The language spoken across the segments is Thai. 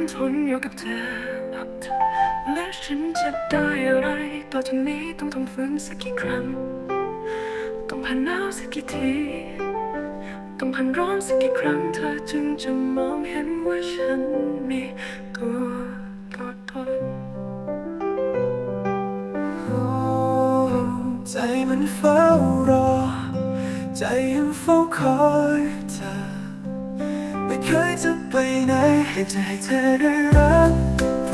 นทนอยู่กับเธอ และฉันจะได้อะไร ต่อจากนี้ต้องทนฝืนสักกี่ครั้ง ต้องผ่านหนาวสักกี่ที ต้องผ่านร้อนสักกี่ครั้ง เธอจึงจะมองเห็นว่าฉันมีตัวตนตนใจมันเฝ้ารอ ใจยังเฝ้าคอยเธอ ไม่เคยจะไปไหน ให้ใจเธอได้รับ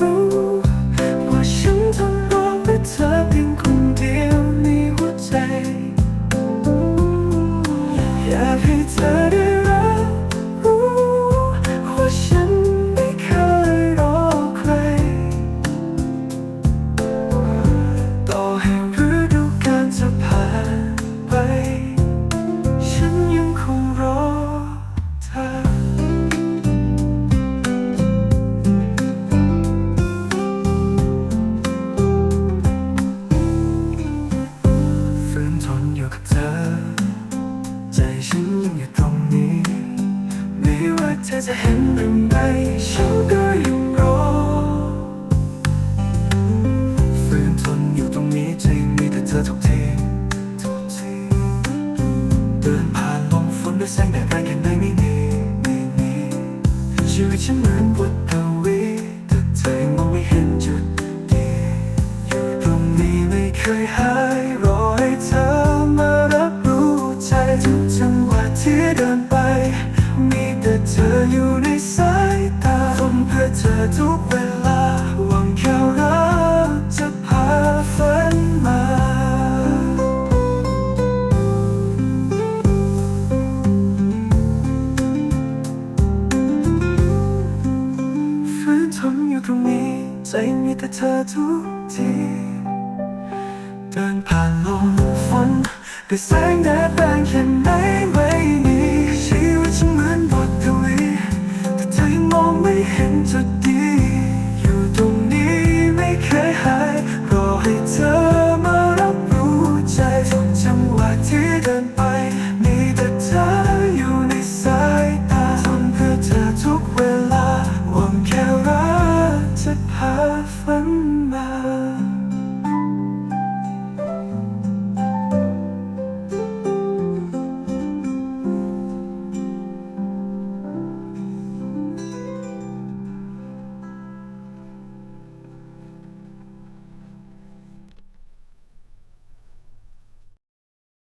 รู้ว่าฉันทนรอเพื่อเธอเพียงคนเดียวในหัวใจ อยากให้ ฝืนทนอยู่กับเธอ ใจฉันยังอยู่ตรงนี้ ไม่ว่าเธอจะเห็นหรือไม่ฉันก็ยังรอฝืนทนอยู่ตรงนี้ใจมีแต่เธอทุกทีทุกทีเดินผ่านลมฝนด้วยแสงแดดแรงแค่ไหนไม่มีไม่มีชีวิตฉันเหมือนบทกวีแต่เธอยังมองไม่เห็นจุดดีอยู่ตรงนี้ไม่เคยหาย เดินไป มีแต่เธออยู่ในสายตาทนเพื่อเธอทุกเวลา หวังแค่รักจะพาฝันมา ฝืนทนอยู่ตรงนี้ ใจมีแต่เธอทุกทีเดินผ่านลมฝนด้วยแสงแดดแรงแค่ไหนไม่ ไม่เห็นจะ